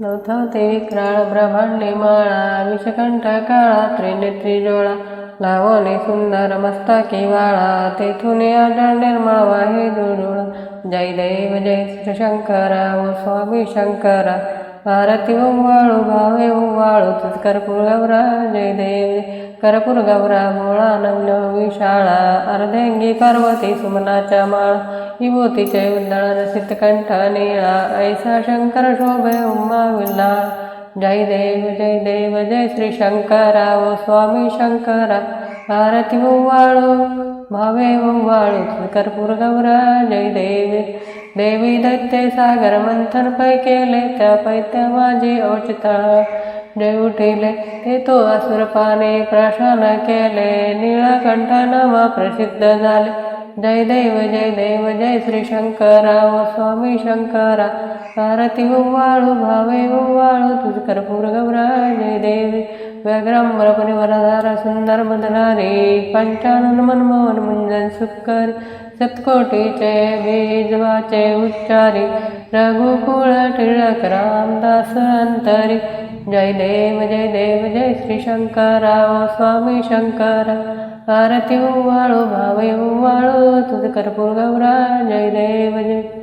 नवथा ते विक्राळ ब्रह्मांडे माळा विषकंठ काळा त्रिनेत्री डोळा लावणे सुंदर मस्तकी वाळा, तेथून आढळ निर्मळ वाहे दुरुळा जय देव, जय श्री शंकरा ओ स्वामी शंकरा। आरती ओवाळू भावे ओवाळू तुझ कर्पूर गौरा जय देव कर्पूर गौरा भोळा नवल विशाळा अर्ध्यांगी पार्वती सुमनाच्या माळा विभूतीचे उद्दळण सिद्धकंठ निळा ऐसा शंकर शोभे उमा विल्ला जय देव जय देव जय श्री शंकरा ओ स्वामी शंकरा आरती ओवाळू भावे ओवाळू कर्पूर गौरा जय देवी देवी दैत्य सागर मंथन पै केले त्या पैत्या माझी औचिता जय उठिले ते तो असुरपाने प्रशान केले. निळकंठ नामा प्रसिद्ध झाले. जय देव जय देव जय श्री शंकरा व स्वामी शंकरा. भारती उवाळू भावे उवाळू तुझकर पूर्ग देवी व्याघ्रांबर परिवरधार सुंदर बदलारी पंचानन मनमोहन मुंजन सुकर सतकोटीचे बीज उच्चारी रघुकुळ टिळक रामदास अंतरी जय देव जय देव जय श्री शंकरा स्वामी शंकरा आरती ओवाळू भावे ओवाळू तुझ कर्पूर गौरा जय देव जय